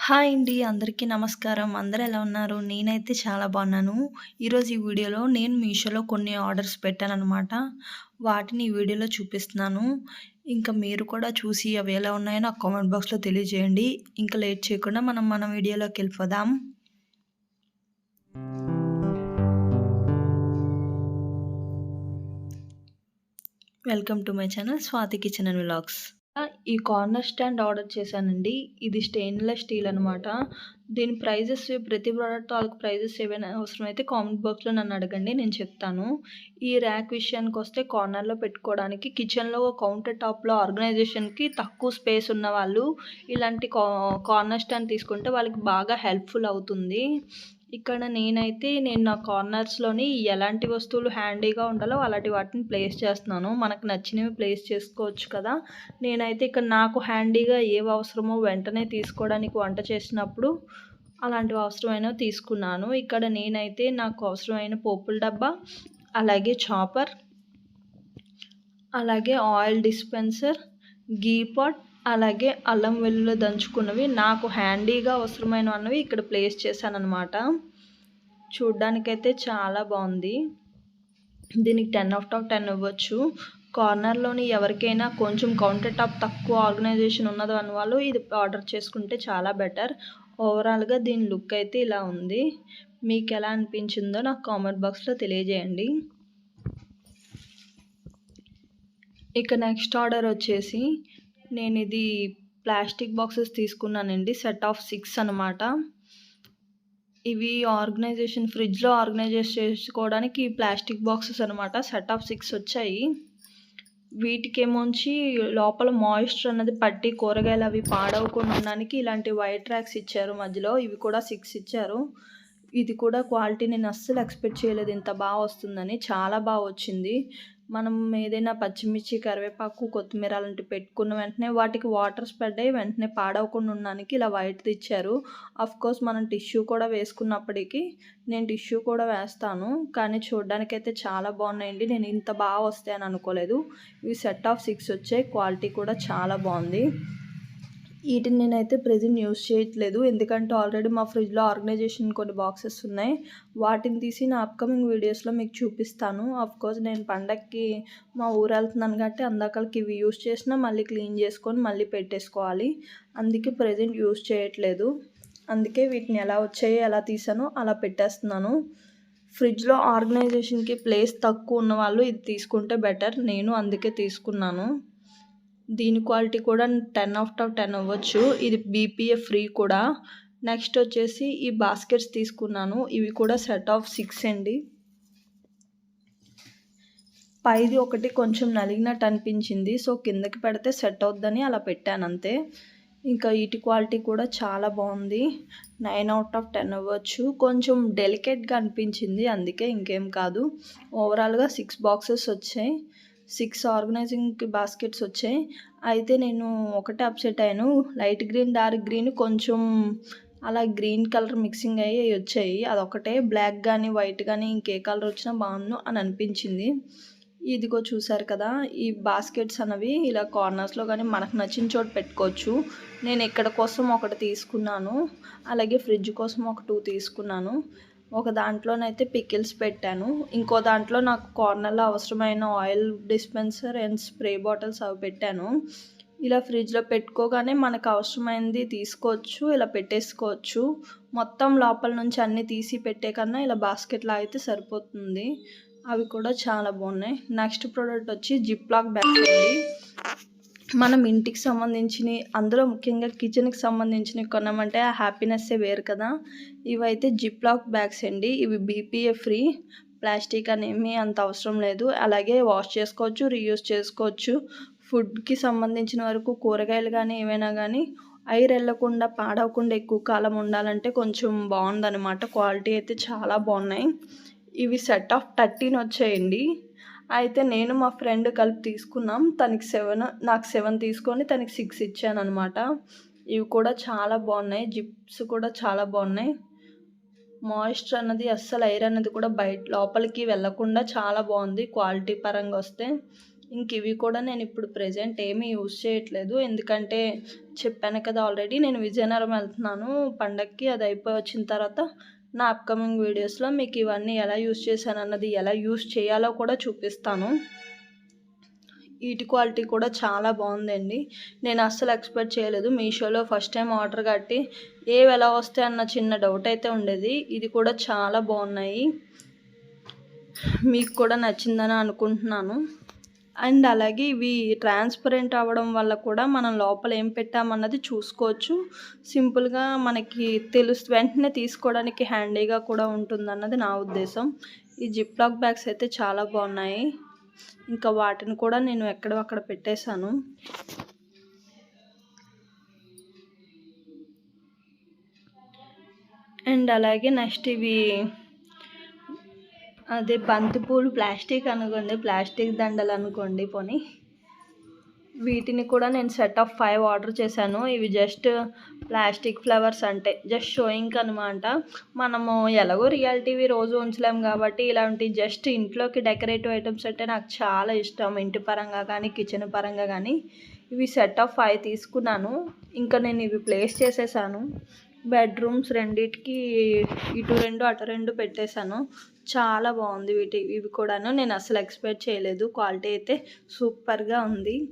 Hi అండి. అందరికీ నమస్కారం. అందరూ ఎలా ఉన్నారు? నేనైతే చాలా బాగున్నాను. ఈరోజు ఈ వీడియోలో నేను మీషోలో కొన్ని ఆర్డర్స్ పెట్టాననమాట. వాటిని ఈ వీడియోలో చూపిస్తున్నాను. ఇంకా మీరు కూడా చూసి అవి ఎలా ఉన్నాయో నాకు కామెంట్ బాక్స్‌లో తెలియజేయండి. ఇంకా లేట్ చేయకుండా మనం మన వీడియోలోకెళ్ళిపోదాం. Welcome to my channel Swathi kitchen and vlogs. ఈ కార్నర్ స్టాండ్ ఆర్డర్ చేశానండి. ఇది స్టెయిన్‌లెస్ స్టీల్ అనమాట. దీని ప్రైజెస్ ప్రతి ప్రోడక్ట్ వాళ్ళకి ప్రైజెస్ ఏవైనా అవసరమైతే కామెంట్ బాక్స్‌లో నన్ను అడగండి నేను చెప్తాను. ఈ ర్యాక్ విషయానికి వస్తే కార్నర్‌లో పెట్టుకోవడానికి కిచెన్‌లో కౌంటర్ టాప్‌లో ఆర్గనైజేషన్‌కి తక్కువ స్పేస్ ఉన్న వాళ్ళు ఇలాంటి కా కార్నర్ స్టాండ్ తీసుకుంటే వాళ్ళకి బాగా హెల్ప్‌ఫుల్ అవుతుంది. ఇక్కడ నేనైతే నేను నా కార్నర్స్‌లోని ఎలాంటి వస్తువులు హ్యాండీగా ఉండాలో అలాంటి వాటిని ప్లేస్ చేస్తున్నాను. మనకు నచ్చినవి ప్లేస్ చేసుకోవచ్చు కదా! నేనైతే ఇక్కడ నాకు హ్యాండీగా ఏవి అవసరమో వెంటనే తీసుకోవడానికి వంట చేసినప్పుడు అలాంటివి అవసరమైనవి తీసుకున్నాను. ఇక్కడ నేనైతే నాకు అవసరమైన పోపుల డబ్బా, అలాగే చాపర్, అలాగే ఆయిల్ డిస్పెన్సర్, గీ పాట్, అలాగే అల్లం వెల్లుల్లి దంచుకున్నవి నాకు హ్యాండీగా అవసరమైనవి ఇక్కడ ప్లేస్ చేశాననమాట. చూడ్డానికైతే చాలా బాగుంది దీనికి టెన్ ఆఫ్ టాక్ టెన్ ఇవ్వచ్చు. కార్నర్‌లోని ఎవరికైనా కొంచెం కౌంటర్ టాప్ తక్కువ ఆర్గనైజేషన్ ఉన్నది వాళ్ళు ఇది ఆర్డర్ చేసుకుంటే చాలా బెటర్. ఓవరాల్‌గా దీని లుక్ అయితే ఇలా ఉంది. మీకు ఎలా అనిపించిందో నాకు కామెంట్ బాక్స్‌లో తెలియజేయండి. ఇక నెక్స్ట్ ఆర్డర్ వచ్చేసి నేను ఇది ప్లాస్టిక్ బాక్సెస్ తీసుకున్నానండి. సెట్ ఆఫ్ సిక్స్ అనమాట. ఇవి ఆర్గనైజేషన్ ఫ్రిడ్జ్‌లో ఆర్గనైజేషన్ చేసుకోవడానికి ప్లాస్టిక్ బాక్సెస్ అనమాట. సెట్ ఆఫ్ సిక్స్ వచ్చాయి. వీటికేమోంచి లోపల మాయిశ్చర్ అన్నది పట్టి కూరగాయలు అవి పాడవకుండా ఉండడానికి ఇలాంటి వైట్ ర్యాక్స్ ఇచ్చారు మధ్యలో. ఇవి కూడా సిక్స్ ఇచ్చారు. ఇది కూడా క్వాలిటీ నేను అస్సలు ఎక్స్‌పెక్ట్ చేయలేదు ఇంత బాగా వస్తుందని. చాలా బాగా వచ్చింది. మనం ఏదైనా పచ్చిమిర్చి, కరివేపాకు, కొత్తిమీర అలాంటివి పెట్టుకున్న వెంటనే వాటికి వాటర్ స్ప్రెడ్ అయ్యి వెంటనే పాడవకుండా ఉండడానికి ఇలా వైట్‌ది ఇచ్చారు. ఆఫ్‌కోర్స్ మనం టిష్యూ కూడా వేసుకున్నప్పటికీ నేను టిష్యూ కూడా వేస్తాను. కానీ చూడడానికైతే చాలా బాగున్నాయండి. నేను ఇంత బాగా వస్తాయని అనుకోలేదు. ఇవి సెట్ ఆఫ్ సిక్స్ వచ్చాయి. క్వాలిటీ కూడా చాలా బాగుంది వీటిని నేనైతే ప్రెజెంట్ యూజ్ చేయట్లేదు. ఎందుకంటే ఆల్రెడీ మా ఫ్రిడ్జ్‌లో ఆర్గనైజేషన్ కొన్ని బాక్సెస్ ఉన్నాయి. వాటిని తీసి నా అప్‌కమింగ్ వీడియోస్‌లో మీకు చూపిస్తాను. ఆఫ్‌కోర్స్ నేను పండగకి మా ఊరు వెళ్తున్నాను కాబట్టి అందాకలకి ఇవి యూజ్ చేసినా మళ్ళీ క్లీన్ చేసుకొని మళ్ళీ పెట్టేసుకోవాలి. అందుకే ప్రెజెంట్ యూజ్ చేయట్లేదు. అందుకే వీటిని ఎలా వచ్చాయో ఎలా తీసానో అలా పెట్టేస్తున్నాను. ఫ్రిడ్జ్‌లో ఆర్గనైజేషన్‌కి ప్లేస్ తక్కువ ఉన్నవాళ్ళు ఇది తీసుకుంటే బెటర్. నేను అందుకే తీసుకున్నాను. దీని క్వాలిటీ కూడా 10 ఔట్ ఆఫ్ టెన్ అవ్వచ్చు ఇది బీపీఏ ఫ్రీ కూడా. నెక్స్ట్ వచ్చేసి ఈ బాస్కెట్స్ తీసుకున్నాను. ఇవి కూడా సెట్ ఆఫ్ సిక్స్ అండి. పైది ఒకటి కొంచెం నలిగినట్టు అనిపించింది. సో కిందకి పెడితే సెట్ అవుద్దని అలా పెట్టాను అంతే ఇంకా ఇటు క్వాలిటీ కూడా చాలా బాగుంది నైన్ అవుట్ ఆఫ్ టెన్ అవ్వచ్చు కొంచెం డెలికేట్‌గా అనిపించింది. అందుకే ఇంకేం కాదు. ఓవరాల్‌గా సిక్స్ బాక్సెస్ వచ్చాయి. సిక్స్ ఆర్గనైజింగ్ బాస్కెట్స్ వచ్చాయి. అయితే నేను ఒకటే అప్సెట్ అయ్యాను. లైట్ గ్రీన్, డార్క్ గ్రీన్ కొంచెం అలా గ్రీన్ కలర్ మిక్సింగ్ అయ్యి వచ్చాయి. అదొకటే బ్లాక్ కానీ వైట్ కానీ ఇంకే కలర్ వచ్చినా బావుండు అని అనిపించింది. ఇదిగో చూసారు కదా! ఈ బాస్కెట్స్ అనేవి ఇలా కార్నర్స్‌లో కానీ మనకు నచ్చిన చోటు పెట్టుకోవచ్చు. నేను ఇక్కడ కోసం ఒకటి తీసుకున్నాను. అలాగే ఫ్రిడ్జ్ కోసం ఒక టూ తీసుకున్నాను. ఒక దాంట్లోనైతే పికిల్స్ పెట్టాను. ఇంకో దాంట్లో నాకు కార్నర్‌లో అవసరమైన oil dispenser and spray bottles అవి పెట్టాను. ఇలా ఫ్రిడ్జ్‌లో పెట్టుకోగానే మనకు అవసరమైనది తీసుకోవచ్చు. ఇలా పెట్టేసుకోవచ్చు. మొత్తం లోపల నుంచి అన్నీ తీసి పెట్టే కన్నా ఇలా బాస్కెట్‌లా అయితే సరిపోతుంది. అవి కూడా చాలా బాగున్నాయి. నెక్స్ట్ ప్రోడక్ట్ వచ్చి జిప్‌లాక్ బ్యాగ్ అండి. మనం ఇంటికి సంబంధించినవి అందులో ముఖ్యంగా కిచెన్‌కి సంబంధించినవి కొన్నామంటే ఆ హ్యాపీనెస్సే వేరు కదా! ఇవైతే జిప్‌లాక్ బ్యాగ్స్ అండి. ఇవి బీపీఏ ఫ్రీ. ప్లాస్టిక్ అనేమి అంత అవసరం లేదు. అలాగే వాష్ చేసుకోవచ్చు, రీయూస్ చేసుకోవచ్చు. ఫుడ్‌కి సంబంధించిన వరకు కూరగాయలు కానీ ఏమైనా కానీ ఐర్ వెళ్ళకుండా పాడవకుండా ఎక్కువ కాలం ఉండాలంటే కొంచెం బావుందనమాట. క్వాలిటీ అయితే చాలా బాగున్నాయి ఇవి సెట్ ఆఫ్ 13 వచ్చాయండి. అయితే నేను మా ఫ్రెండ్ కలిపి తీసుకున్నాం. తనకి సెవెన్ నాకు సెవెన్ తీసుకొని తనకి సిక్స్ ఇచ్చాను అనమాట ఇవి కూడా చాలా బాగున్నాయి. జిప్స్ కూడా చాలా బాగున్నాయి. మాయిశ్చర్ అన్నది అస్సలు ఐర్ అన్నది కూడా బయట లోపలికి వెళ్ళకుండా చాలా బాగుంది క్వాలిటీ పరంగా వస్తే. ఇంక ఇవి కూడా నేను ఇప్పుడు ప్రెజెంట్ ఏమీ యూస్ చేయట్లేదు. ఎందుకంటే చెప్పాను కదా ఆల్రెడీ నేను విజయనగరం వెళ్తున్నాను. పండక్కి అది అయిపోయి వచ్చిన తర్వాత నా అప్కమింగ్ వీడియోస్లో మీకు ఇవన్నీ ఎలా యూస్ చేశాను అన్నది ఎలా యూస్ చేయాలో కూడా చూపిస్తాను. ఈటి క్వాలిటీ కూడా చాలా బాగుందండి. నేను అస్సలు ఎక్స్పెక్ట్ చేయలేదు. మీషోలో ఫస్ట్ టైం ఆర్డర్ కట్టి ఏవి ఎలా వస్తాయి అన్న చిన్న డౌట్ అయితే ఉండేది. ఇది కూడా చాలా బాగున్నాయి. మీకు కూడా నచ్చిందని అనుకుంటున్నాను. అండ్ అలాగే ఇవి ట్రాన్స్పరెంట్ అవ్వడం వల్ల కూడా మనం లోపల ఏం పెట్టామన్నది చూసుకోవచ్చు. సింపుల్గా మనకి తెలుసు వెంటనే తీసుకోవడానికి హ్యాండీగా కూడా ఉంటుందన్నది నా ఉద్దేశం. ఈ జిప్లాక్ బ్యాగ్స్ అయితే చాలా బాగున్నాయి. ఇంకా వాటిని కూడా నేను ఎక్కడో అక్కడ పెట్టేశాను. అండ్ అలాగే నెక్స్ట్ ఇవి అదే బంతిపూలు ప్లాస్టిక్ అనుకోండి ప్లాస్టిక్ దండలు అనుకోండి పోనీ. వీటిని కూడా నేను సెట్ ఆఫ్ ఫైవ్ ఆర్డర్ చేశాను. ఇవి జస్ట్ ప్లాస్టిక్ ఫ్లవర్స్ అంటే జస్ట్ షోయింగ్ అనమాట మనము ఎలాగో రియాలిటీవి రోజు ఉంచలేం కాబట్టి ఇలాంటి జస్ట్ ఇంట్లోకి డెకరేటివ్ ఐటమ్స్ అంటే నాకు చాలా ఇష్టం. ఇంటి పరంగా కానీ కిచెన్ పరంగా కానీ. ఇవి సెట్ ఆఫ్ ఫైవ్ తీసుకున్నాను. ఇంకా నేను ఇవి ప్లేస్ చేసేసాను. బెడ్రూమ్స్ రెండిటికి ఇటు రెండు అటు రెండు పెట్టేశాను. చాలా బాగుంది వీటి ఇవి కూడాను. నేను అసలు ఎక్స్పెక్ట్ చేయలేదు. క్వాలిటీ అయితే సూపర్గా ఉంది.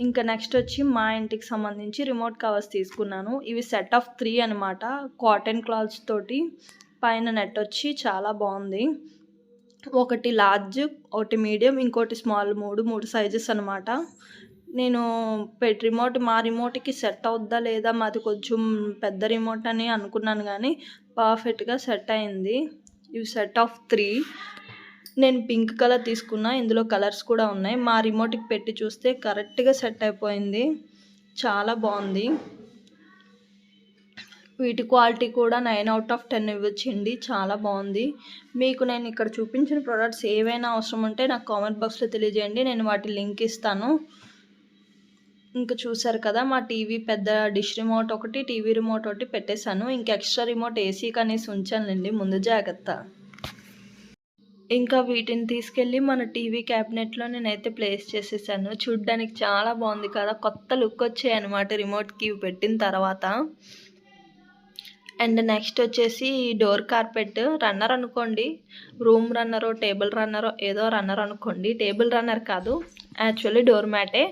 ఇంకా నెక్స్ట్ వచ్చి మా ఇంటికి సంబంధించి రిమోట్ కవర్స్ తీసుకున్నాను. ఇవి సెట్ ఆఫ్ త్రీ అనమాట కాటన్ క్లాత్స్ తోటి పైన నెట్ వచ్చి చాలా బాగుంది. ఒకటి లార్జ్ ఒకటి మీడియం ఇంకోటి స్మాల్ మూడు మూడు సైజెస్ అనమాట నేను పెట్ రిమోట్ మా రిమోట్కి సెట్ అవుద్దా లేదా మాది కొంచెం పెద్ద రిమోట్ అని అనుకున్నాను కానీ పర్ఫెక్ట్గా సెట్ అయింది. ఇవి సెట్ ఆఫ్ త్రీ నేను పింక్ కలర్ తీసుకున్నా ఇందులో కలర్స్ కూడా ఉన్నాయి. మా రిమోట్కి పెట్టి చూస్తే కరెక్ట్గా సెట్ అయిపోయింది. చాలా బాగుంది. వీటి క్వాలిటీ కూడా నైన్ అవుట్ ఆఫ్ టెన్ ఇవ్వచ్చండి చాలా బాగుంది. మీకు నేను ఇక్కడ చూపించిన ప్రోడక్ట్స్ ఏవైనా అవసరం ఉంటే నాకు కామెంట్ బాక్స్లో తెలియజేయండి. నేను వాటి లింక్ ఇస్తాను. ఇంకా చూసారు కదా మా టీవీ పెద్ద డిష్ రిమోట్ ఒకటి టీవీ రిమోట్ ఒకటి పెట్టేశాను. ఇంకా ఎక్స్ట్రా రిమోట్ ఏసీ కనేసి ఉంచానులేండి ముందు జాగ్రత్త. ఇంకా వీటిని తీసుకెళ్ళి మన టీవీ క్యాబినెట్లో నేనైతే ప్లేస్ చేసేసాను. చూడ్డానికి చాలా బాగుంది కదా కొత్త లుక్ వచ్చాయి అనమాట రిమోట్కి పెట్టిన తర్వాత. అండ్ నెక్స్ట్ వచ్చేసి డోర్ కార్పెట్ రన్నర్ అనుకోండి రూమ్ రన్నరో టేబుల్ రన్నరో ఏదో రన్నర్ అనుకోండి. టేబుల్ రన్నర్ కాదు యాక్చువల్లీ డోర్ మ్యాటే.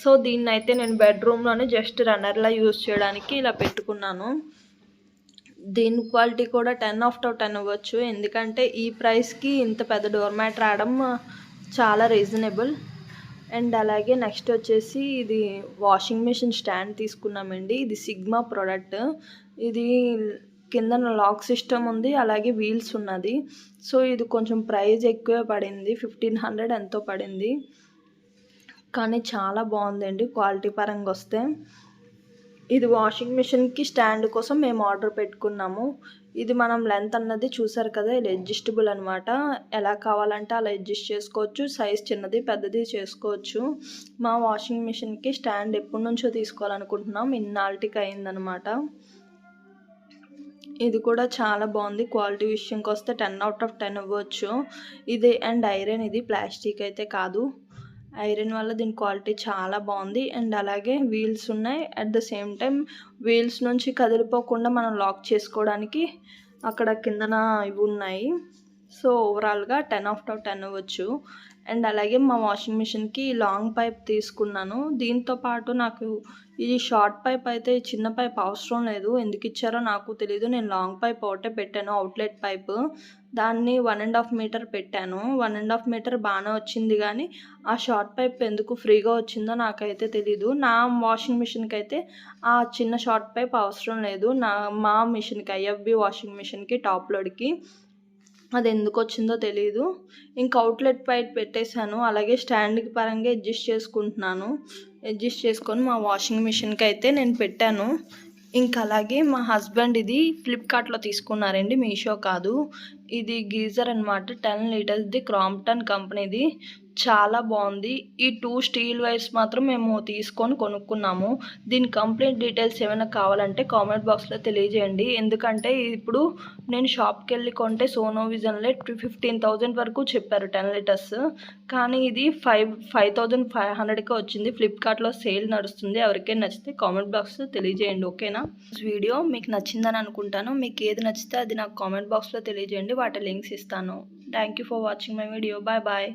సో దీన్ని అయితే నేను బెడ్రూమ్లోనే జస్ట్ రన్నర్లా యూజ్ చేయడానికి ఇలా పెట్టుకున్నాను. దీని క్వాలిటీ కూడా టెన్ ఆఫ్ టౌ టెన్ అవ్వచ్చు. ఎందుకంటే ఈ ప్రైస్కి ఇంత పెద్ద డోర్ మ్యాట్ రావడం చాలా రీజనబుల్. అండ్ అలాగే నెక్స్ట్ వచ్చేసి ఇది వాషింగ్ మిషన్ స్టాండ్ తీసుకున్నామండి. ఇది సిగ్మా ప్రోడక్ట్. ఇది కింద లాక్ సిస్టమ్ ఉంది అలాగే వీల్స్ ఉన్నది. సో ఇది కొంచెం ప్రైస్ ఎక్కువే పడింది. ఫిఫ్టీన్ హండ్రెడ్ ఎంతో పడింది. కానీ చాలా బాగుందండి క్వాలిటీ పరంగా వస్తే ఇది వాషింగ్ మిషన్కి స్టాండ్ కోసం మేము ఆర్డర్ పెట్టుకున్నాము. ఇది మనం లెంత్ అన్నది చూసారు కదా ఇది అడ్జస్టబుల్ అనమాట ఎలా కావాలంటే అలా అడ్జస్ట్ చేసుకోవచ్చు సైజ్ చిన్నది పెద్దది చేసుకోవచ్చు. మా వాషింగ్ మిషన్కి స్టాండ్ ఎప్పటి నుంచో తీసుకోవాలనుకుంటున్నాం ఇన్నాళ్ళకి అయిందనమాట ఇది కూడా చాలా బాగుంది క్వాలిటీ విషయంకి వస్తే టెన్ అవుట్ ఆఫ్ టెన్ ఇవ్వచ్చు. ఇది అండ్ ఐరన్ ఇది ప్లాస్టిక్ అయితే కాదు. ఐరన్ వల్ల దీని క్వాలిటీ చాలా బాగుంది. అండ్ అలాగే వీల్స్ ఉన్నాయి. At the same time wheels నుంచి కదిలిపోకుండా మనం లాక్ చేసుకోవడానికి అక్కడ కిందన ఇవి ఉన్నాయి. సో ఓవరాల్గా టెన్ ఆఫ్ టెన్ ఇవ్వచ్చు అండ్ అలాగే మా వాషింగ్ మిషన్కి లాంగ్ పైప్ తీసుకున్నాను. దీంతో పాటు నాకు ఇది షార్ట్ పైప్ అయితే చిన్న పైప్ అవసరం లేదు. ఎందుకు ఇచ్చారో నాకు తెలియదు నేను లాంగ్ పైప్ ఒకటే పెట్టాను. అవుట్లెట్ పైప్ దాన్ని వన్ అండ్ హాఫ్ మీటర్ పెట్టాను. వన్ అండ్ హాఫ్ మీటర్ బాగానే వచ్చింది కానీ ఆ షార్ట్ పైప్ ఎందుకు ఫ్రీగా వచ్చిందో నాకైతే తెలీదు. నా వాషింగ్ మిషన్కి అయితే ఆ చిన్న షార్ట్ పైప్ అవసరం లేదు. నా మా మిషన్కి ఐఎఫ్బి వాషింగ్ మిషన్కి టాప్ లోడ్కి అది ఎందుకు వచ్చిందో తెలియదు ఇంకా అవుట్లెట్ పైప్ పెట్టేశాను. అలాగే స్టాండ్కి పరంగా అడ్జస్ట్ చేసుకుంటున్నాను. అడ్జస్ట్ చేసుకొని మా వాషింగ్ మిషన్కి అయితే నేను పెట్టాను. ఇంకా అలాగే మా హస్బెండ్ ఇది ఫ్లిప్కార్ట్లో తీసుకున్నారండి మీషో కాదు. ఇది గీజర్ అనమాట టెన్ లీటర్స్ది క్రాంప్టన్ కంపెనీది. చాలా బాగుంది. ఈ టూ స్టీల్ వైర్స్ మాత్రం మేము తీసుకొని కొనుక్కున్నాము. దీని కంప్లీట్ డీటెయిల్స్ ఏమైనా కావాలంటే కామెంట్ బాక్స్లో తెలియజేయండి. ఎందుకంటే ఇప్పుడు నేను షాప్కి వెళ్ళి కొంటే సోనో విజన్లే ఫిఫ్టీన్ థౌజండ్ వరకు చెప్పారు టెన్ లీటర్స్ కానీ ఇది ఫైవ్ ఫైవ్ థౌజండ్ ఫైవ్ హండ్రెడ్కే వచ్చింది. ఫ్లిప్కార్ట్లో సేల్ నడుస్తుంది. ఎవరికైనా నచ్చితే కామెంట్ బాక్స్లో తెలియజేయండి. ఓకేనా? వీడియో మీకు నచ్చిందని అనుకుంటాను. మీకు ఏది నచ్చితే అది నాకు కామెంట్ బాక్స్లో తెలియజేయండి. వాటి లింక్స్ ఇస్తాను. Thank you for watching my video bye bye